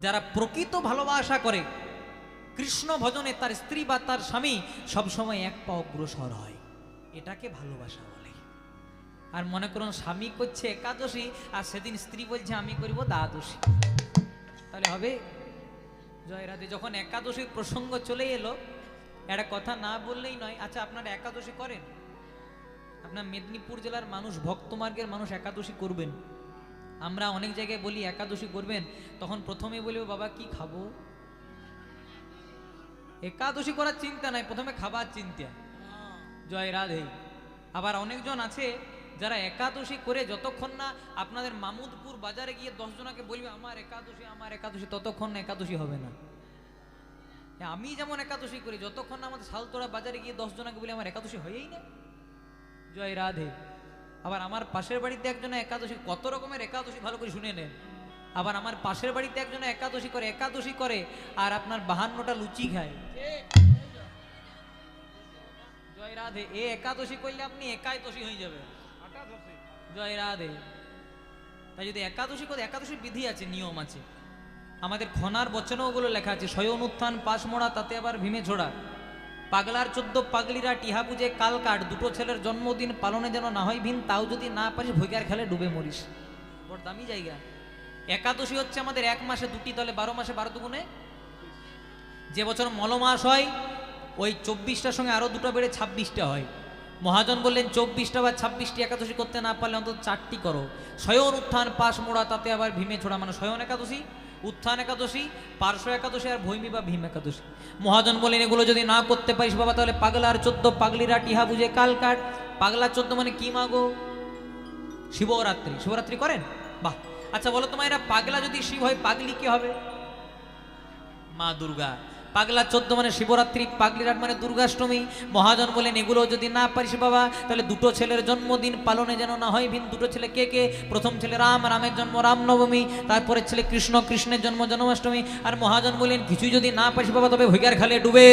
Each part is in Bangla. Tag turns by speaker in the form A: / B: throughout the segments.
A: যারা প্রকৃত ভালোবাসা করে, কৃষ্ণ ভজনে তার স্ত্রী বা তার স্বামী সবসময় এক পা অগ্রসর হয়। এটাকে ভালোবাসা বলে। আর মনে করুন, স্বামী করছে একাদশী, আর সেদিন স্ত্রী বলছে, আমি করব দ্বাদশী। তাহলে হবে? জয় রাধে যখন একাদশীর প্রসঙ্গ চলে এলো, একটা কথা না বললেই নয়। আচ্ছা আপনারা একাদশী করেন? আপনার মেদিনীপুর জেলার মানুষ ভক্তমার্গের মানুষ একাদশী করবেন? আমরা অনেক জায়গায় বলি, একাদশী করবেন, তখন প্রথমে বলব, বাবা, কি খাব? একাদশী করার চিন্তা নাই, প্রথমে খাবার চিন্তা। জয় রাধে। আবার অনেকজন আছে, যারা একাদশী করে যতক্ষণ না আপনাদের মামুদপুর বাজারে গিয়ে দশ জনাকে বলবে, আমার একাদশী আমার একাদশী, ততক্ষণ না একাদশী হবে না। আমি যেমন একাদশী করি, যতক্ষণ না আমাদের শালতোড়া বাজারে গিয়ে দশ জনাকে বলি, আমার একাদশী হয়েই না। জয় রাধে। আবার আমার পাশের বাড়িতে একজন একাদশী, কত রকমের একাদশী ভালো করে শুনে নেন। আবার আমার পাশের বাড়িতে একজন একাদশী করে একাদশী করে, আর আপনার বাহান্নটা লুচি খায়। জয় রাধে, এ একাদশী করলে আপনি একাদশী হয়ে যাবে জয় রাধে। তাই যদি একাদশী করে, একাদশীর বিধি আছে, নিয়ম আছে। আমাদের খনার বচনও ওগুলো লেখা আছে উত্থান পাশ মোড়া তাতে আবার ভীমে ছোড়া পাগলার চোদ্দ পাগলিরা টিহা পুজে কাল কাট দুটো ছেলের জন্মদিন পালনে যেন না হয় ভিন, তাও যদি না পারিস ভৈগার খেলে ডুবে মরিস। বড় দামি জায়গা। একাদশী হচ্ছে আমাদের এক মাসে দুটি দলে, বারো মাসে বারো দুগুণে। যে বছর মলমাস হয়, ওই চব্বিশটার সঙ্গে আরও দুটো বেড়ে ছাব্বিশটা হয়। মহাজন বললেন, চব্বিশটা বা ছাব্বিশটি একাদশী করতে না পারলে অন্তত চারটি করো। স্বয়ন উত্থান, পাশ মোড়া, তাতে আবার ভীমে ছোড়া। মানে স্বয়ন একাদশী উত্থান একাদশী, পার্শ্ব একাদশী আর ভৈমি বা ভীম একাদশী। মহাজন বলেন, এগুলো যদি না করতে পারিস বাবা, তাহলে পাগলা আর চোদ্দ, পাগলিরা টিহা বুঝে কাল কাট পাগলা চোদ্দ মানে কি মাগো শিবরাত্রি। শিবরাত্রি করেন? বাহ। আচ্ছা বলো তোমার এরা পাগলা যদি শিব হয়, পাগলি কি হবে? মা দুর্গা। পাগলা চোদ্দ মানে শিবরাত্রি পাগলিরাট মানে দুর্গাষ্টমী। মহাজন বলেন, এগুলো যদি না পারিস বাবা, তাহলে দুটো ছেলের জন্মদিন পালনে যেন না হয়। ভিন দুটো ছেলে কে কে? প্রথম ছেলে রাম, রামের জন্ম রামনবমী তারপরে ছেলে কৃষ্ণ, কৃষ্ণের জন্ম জন্মাষ্টমী। আর মহাজন বলেন, কিছুই যদি না পারিস বাবা, তবে ভৈগার খালে ডুবে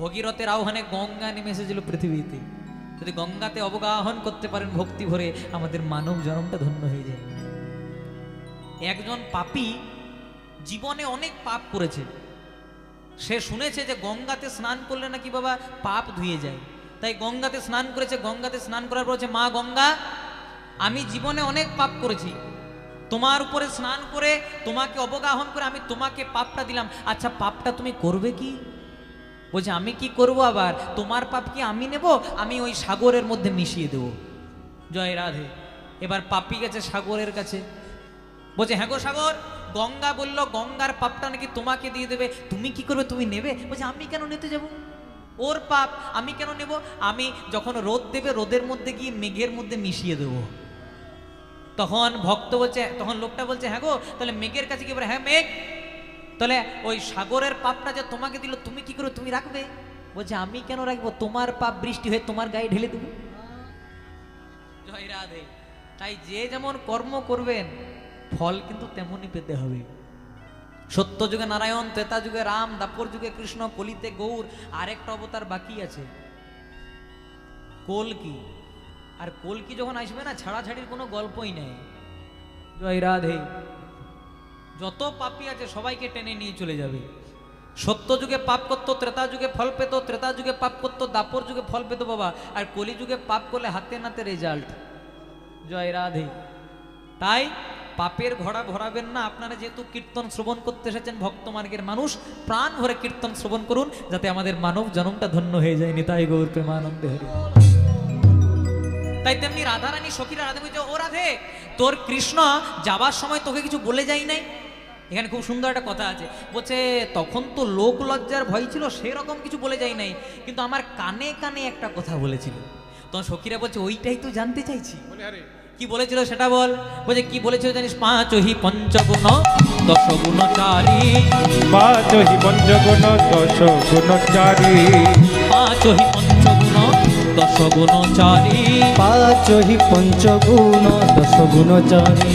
A: ভগীরথের আহ্বানে গঙ্গা নেমে এসেছিল পৃথিবীতে। যদি গঙ্গাতে অবগাহন করতে পারেন ভক্তি ভরে, আমাদের মানব জন্মটা ধন্য হয়ে যায়। একজন পাপী জীবনে অনেক পাপ করেছে। সে শুনেছে যে গঙ্গাতে স্নান করলে নাকি বাবা পাপ ধুয়ে যায়। তাই গঙ্গাতে স্নান করেছে, গঙ্গাতে স্নান করার পর মা গঙ্গা, আমি জীবনে অনেক পাপ করেছি। তোমার উপরে স্নান করে, তোমাকে অবগাহন করে আমি তোমাকে পাপটা দিলাম। আচ্ছা পাপটা তুমি করবে কি? বলছে, আমি কি করব আবার? তোমার পাপ কি আমি নেব? আমি ওই সাগরের মধ্যে মিশিয়ে দেব। জয় রাধে। এবার পাপি গেছে সাগরের কাছে। বলছে হ্যাঁ গো সাগর গঙ্গা বলল গঙ্গার পাপটা নাকি তোমাকে দিয়ে দেবে? তুমি কি করবে? তুমি নেবে? বলছে আমি কেন নিতে যাব? ওর পাপ আমি কেন নেব? আমি যখন রোদ দেবে রোদের মধ্যে গিয়ে মেঘের মধ্যে মিশিয়ে দেবো। তখন ভক্ত বলছে তখন লোকটা বলছে হ্যাঁ গো তাহলে মেঘের কাছে কি বলে হ্যাঁ মেঘ তাহলে ওই সাগরের পাপটা যে তোমাকে দিল তুমি কি করে তুমি রাখবে? বলছে আমি কেন রাখব? তোমার পাপ বৃষ্টি হয়ে তোমার গায়ে ঢেলে দেবো। জয় রাধে। তাই যে যেমন কর্ম করবেন ফল কিন্তু তেমনই পেতে হবে। সত্য যুগে নারায়ণ ত্রেতা যুগে রাম দাপর যুগে কৃষ্ণ, কলিতে গৌর, আরেকটা অবতার বাকি আছে। কলকি আর কলকি যখন আসবে না, ছাড়াছাড়ির কোনো গল্পই নেই। জয় রাধে। যত পাপি আছে, সবাইকে টেনে নিয়ে চলে যাবে। সত্য যুগে পাপ করতো ত্রেতা যুগে ফল পেত ত্রেতা যুগে পাপ করতো দাপর যুগে ফল পেত বাবা, আর কলি যুগে পাপ করলে হাতে নাতে রেজাল্ট জয় রাধে। তাই পাপের ঘোড়া ভরাবেন না। আপনারা যেহেতু কীর্তন শ্রবণ করতে এসেছেন ভক্তমার্গের মানুষ, প্রাণ ভরে কীর্তন শ্রবণ করুন, যাতে আমাদের মানব জনমটা ধন্য হয়ে যায়। নিতাই গৌর প্রেমানন্দে হরি। তাই তেমনি রাধারানী, সখীরা রাধে বলছে ও রাধে, তোর কৃষ্ণ যাবার সময় তোকে কিছু বলে যাই নাই? এখানে খুব সুন্দর একটা কথা আছে। বলছে, তখন তো লোক লজ্জার ভয় ছিল, সেরকম কিছু বলে যাই নাই। কিন্তু আমার কানে কানে একটা কথা বলেছিল। তখন সখীরা বলছে, ওইটাই তো জানতে চাইছি। কি বলেছিল সেটা বল? বলছে কি বলেছিল জানিস? পাঁচ হি পঞ্চগুণ দশ গুণ চারি
B: পাঁচ হি পঞ্চগুণ দশ গুণ চারি
A: পাঁচ হি পঞ্চগুণ দশ গুণ চারি
C: পাঁচ হি পঞ্চগুণ দশ গুণ চারি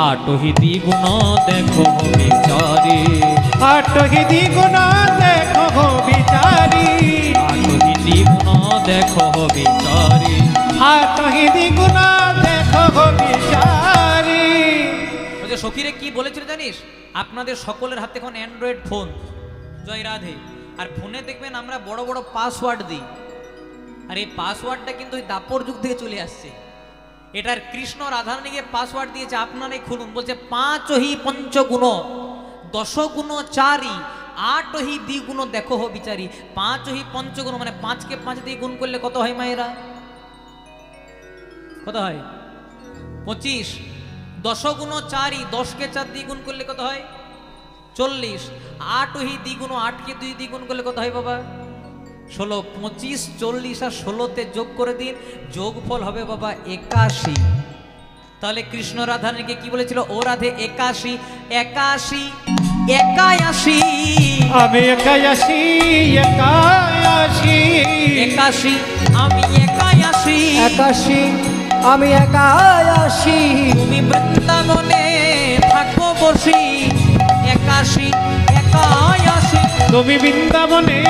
A: আট হি দ্বিগুণ দেখো বিচারি
B: আট হি দ্বিগুণ দেখো বিচারি
A: আট হি দ্বিগুণ দেখো বিচারি
B: আট হি দ্বিগুণ
A: সখীরে কি বলেছিল জানিস? আপনাদের সকলের হাতে এখন অ্যান্ড্রয়েড ফোন জয় রাধে। আর ফোনে দেখবেন আমরা বড় বড় পাসওয়ার্ড দিই। আর এই পাসওয়ার্ডটা কিন্তু ওই দাপর যুগ থেকে চলে আসছে। এটার কৃষ্ণ রাধারানীকে পাসওয়ার্ড দিয়েছে আপনারাই খুলুন। বলছে পাঁচ হি পঞ্চগুণ, দশ গুণ চারি, আট হি দ্বিগুণ দেখো হো বিচারি। পাঁচ হি পঞ্চগুণ মানে পাঁচকে পাঁচ দিয়ে গুণ করলে কত হয় মায়েরা? কত হয়? পঁচিশ। দশ গুণ চারি দশকে চার দ্বিগুণ করলে কত হয়? চল্লিশ। আট হি দ্বিগুণ আটকে দুই দ্বিগুণ করলে কত হয় বাবা? ষোলো। পঁচিশ চল্লিশ আর ষোলোতে যোগ করে দিন যোগফল হবে বাবা একাশি। তাহলে কৃষ্ণ রাধারানীকে কি বলেছিল? ও রাধে একাশি একাশি একায়াশি।
B: আমি একাই আসি একাই আসি
A: একাশি আমি একায়াশি।
C: একাশি। আমি একাই আসি।
A: তুমি বৃন্দাবনে থাকো বসি। একাশি একায়াশি
B: তুমি বৃন্দাবনে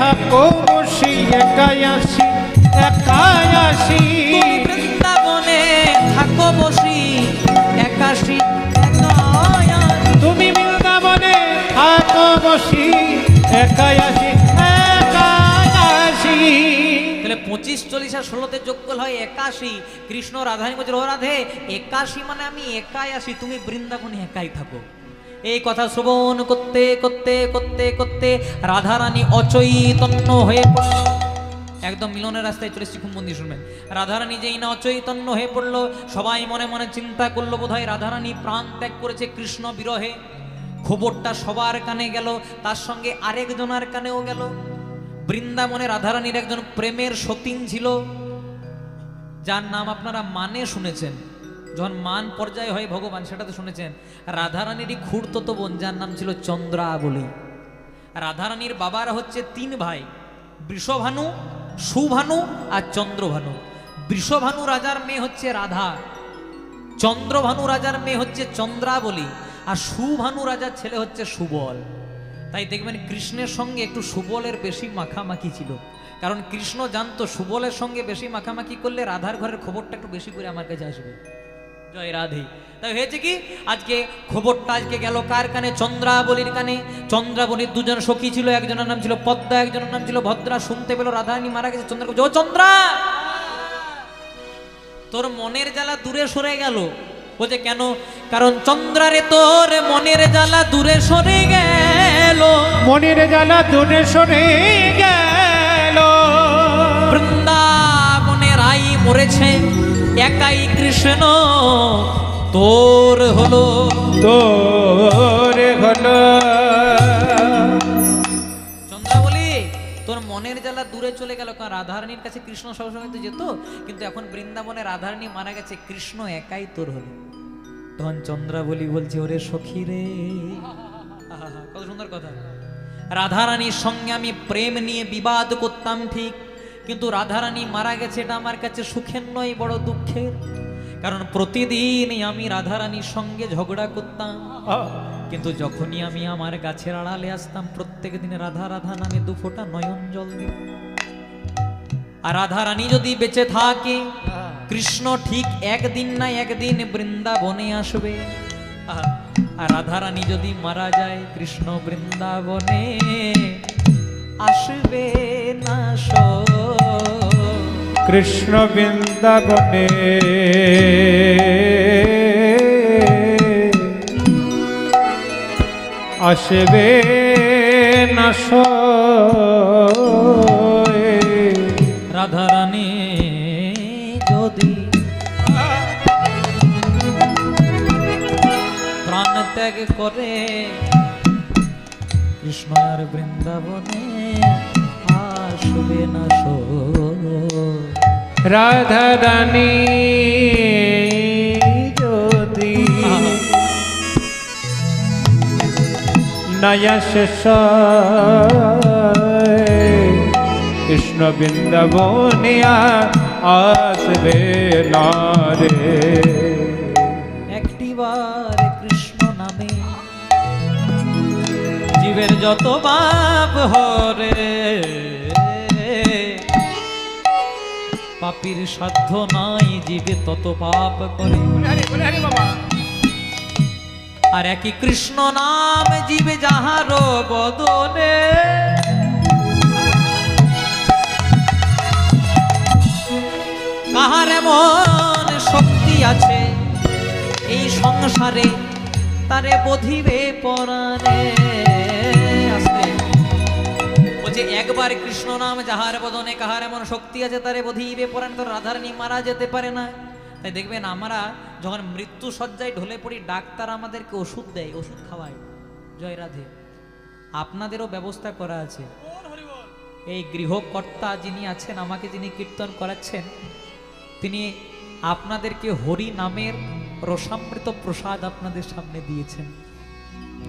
B: থাকো বসি একাই আসি একাই আসি।
A: তুমি বৃন্দাবনে থাকো বসি একাশি একায়াশি
B: তুমি বৃন্দাবনে থাকো বসি একাই আসি।
A: পঁচিশ, চল্লিশ আর ষোলোতে যোগ করলে হয় একাশি। কৃষ্ণ রাধানী বলছে, ও রাধে, একাশি মানে আমি একাই আসি তুমি বৃন্দাবনে একাই থাকো। এই কথা শ্রবণ করতে করতে করতে করতে রাধারানী অচৈতন্য হয়ে পড়ল। একদম মিলনের রাস্তায় চলে খুব মন্দির শুনবেন। রাধারানী যেই না অচৈতন্য হয়ে পড়ল, সবাই মনে মনে চিন্তা করল, বোধহয় রাধারানী প্রাণ ত্যাগ করেছে কৃষ্ণ বিরহে। খবরটা সবার কানে গেল, তার সঙ্গে আরেকজনার কানেও গেল। বৃন্দাবনে রাধারানীর একজন প্রেমের সতীন ছিল, যার নাম আপনারা মানে শুনেছেন। যখন মান পর্যায়ে হয় ভগবান সেটা তো শুনেছেন, রাধারানীরই খুঁড়ত বোন, যার নাম ছিল চন্দ্রা চন্দ্রাবলী। রাধারানীর বাবারা হচ্ছে তিন ভাই, বৃষভানু, সুভানু আর চন্দ্রভানু। বৃষভানু রাজার মেয়ে হচ্ছে রাধা, চন্দ্রভানু রাজার মেয়ে হচ্ছে চন্দ্রাবলী, আর সুভানু রাজার ছেলে হচ্ছে সুবল। তাই দেখবেন কৃষ্ণের সঙ্গে একটু সুবলের বেশি মাখামাখি ছিল। কারণ কৃষ্ণ জানতো সুবলের সঙ্গে বেশি মাখামাখি করলে রাধার ঘরের খবরটা একটু বেশি করে আমার কাছে আসবে। জয় রাধে। তাই হয়েছে কি? আজকে খবরটা আজকে গেল কার কানে? চন্দ্রাবলীর কানে। চন্দ্রাবলীর দুজন সখী ছিল, একজনের নাম ছিল পদ্মা, একজনের নাম ছিল ভদ্রা। শুনতে পেল রাধারানী মারা গেছে চন্দ্র ও চন্দ্রা! তোর মনের জ্বালা দূরে সরে গেল। বলছে কেন? কারণ চন্দ্রারে তোর মনের জ্বালা দূরে সরে গেল।
B: মনের জ্বালা দূরে সরে গেল।
A: বৃন্দাবনে রাই মরেছে একাই কৃষ্ণ তোর হলো।
B: তোর হলো
A: মনের জ্বালা দূরে চলে গেল, কারণ রাধারানীর কাছে কৃষ্ণ সবসময় তো যেত, কিন্তু এখন বৃন্দাবনে রাধারানী মারা গেছে, কৃষ্ণ একাই তোর হলো। তখন চন্দ্রাবলী বলছে, ওরে সখী রে। কত সুন্দর কথা। রাধারানীর সঙ্গে আমি প্রেম নিয়ে বিবাদ করতাম ঠিক, কিন্তু রাধারানী মারা গেছে, এটা আমার কাছে সুখের নয়, বড় দুঃখের। কারণ প্রতিদিনই আমি রাধারানীর সঙ্গে ঝগড়া করতাম। কিন্তু যখনই আমি আমার গাছের আড়ালে আসতাম, প্রত্যেক দিন রাধা রাধা নামে দু ফোঁটা নয়ন জল দিত। আর রাধা রানী যদি বেঁচে থাকে, কৃষ্ণ ঠিক একদিন না একদিন বৃন্দাবনে আসবে। আর রাধা রানী যদি মারা যায়, কৃষ্ণ বৃন্দাবনে আসবে না
B: কৃষ্ণ বৃন্দাবনে আসবে না সয়ে।
A: রাধা রানী যদি প্রাণ ত্যাগ করে কৃষ্ণ আর বৃন্দাবনে আসবে না সো
B: নয়া শেষ কৃষ্ণ বৃন্দাবনিয়া আসবে না রে
A: একটিবার কৃষ্ণ নামে। জীবের যত পাপ হরে। পাপির সাধ্য নাই জীবে তত পাপ করে। আর একই কৃষ্ণ নাম জীবে যাহার বদনে। কাহার এমন শক্তি আছে এই সংসারে, তারে বধিবে পরাণে? একবার কৃষ্ণ নাম যাহার বদনে কাহার এমন শক্তি আছে, তারে বধিবে পরাণ। তো রাধারানী মারা যেতে পারে না। তাই দেখবেন আমরা যখন মৃত্যু সজ্জায় ঢলে পড়ি ডাক্তার আমাদেরকে ওষুধ দেয় ওষুধ খাওয়ায়। জয় রাধে। আপনাদেরও ব্যবস্থা করা আছে। এই গৃহকর্তা যিনি আছেন আমাকে যিনি কীর্তন করাচ্ছেন তিনি আপনাদেরকে হরি নামের রসামৃত প্রসাদ আপনাদের সামনে দিয়েছেন।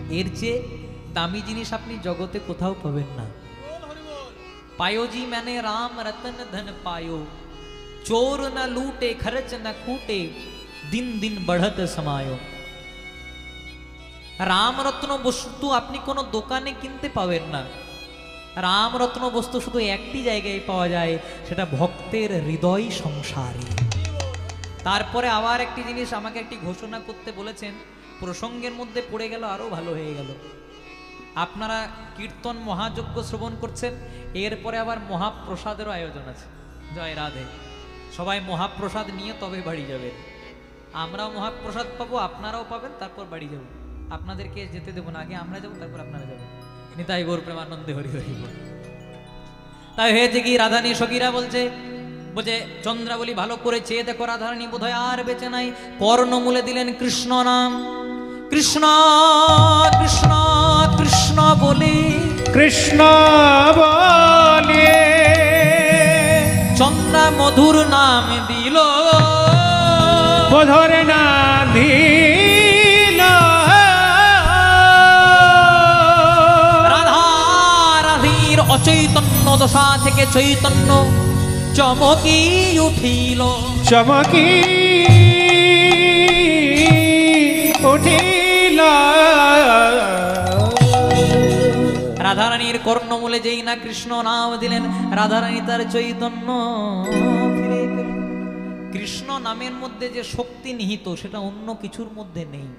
A: এর চেয়ে দামি জিনিস আপনি জগতে কোথাও পাবেন না। পায়োজি মানে রাম রতন ধন পাयो ચોર ન લૂટે ખર્ચ ન ખૂટે দিন দিন বাড়াতে সমায় রামরত্ন বস্তু আপনি কোন দোকানে কিনতে পাবেন না রামরত্ন বস্তু শুধু একটি জায়গায় পাওয়া যায় সেটা ভক্তের হৃদয় সংসারে তারপরে আবার একটি জিনিস আমাকে একটি ঘোষণা করতে বলেছেন প্রসঙ্গের মধ্যে পড়ে গেল আরও ভালো হয়ে গেল। আপনারা কীর্তন মহাযজ্ঞ শ্রবণ করছেন, এরপরে আবার মহাপ্রসাদেরও আয়োজন আছে। জয় রাধে। সবাই মহাপ্রসাদ নিয়ে তবে বাড়ি যাবেন আমরাও মহাপ্রসাদ পাবো, আপনারাও পাবেন, তারপর বাড়ি যাব। আপনাদেরকে যেতে দেবো না, আগে আমরা যাব, তারপর আপনারা যাবেন। নিতাই গৌর প্রেমানন্দে হরি হরি। তাই হয়েছে কি রাধানী সখীরা বলছে বলছে, চন্দ্রাবলী ভালো করে চেয়ে দেখো রাধারানী বোধহয় আর বেঁচে নাই। কর্ণমূলে দিলেন কৃষ্ণ নাম। কৃষ্ণ কৃষ্ণ কৃষ্ণ বলে।
B: কৃষ্ণ বলে।
A: মধুর নাম দিল।
B: বধর না দিল।
A: রাধা রাধীর অচৈতন্য দশা থেকে চৈতন্য চমকি উঠিল।
B: চমকি উঠিল।
A: রাধারানীর কর্ণমূলে যেই না কৃষ্ণ নাম দিলেন, রাধারানী তার চৈতন্য কৃষ্ণ নামের মধ্যে যে শক্তি নিহিত, সেটা অন্য কিছুর মধ্যে নেই।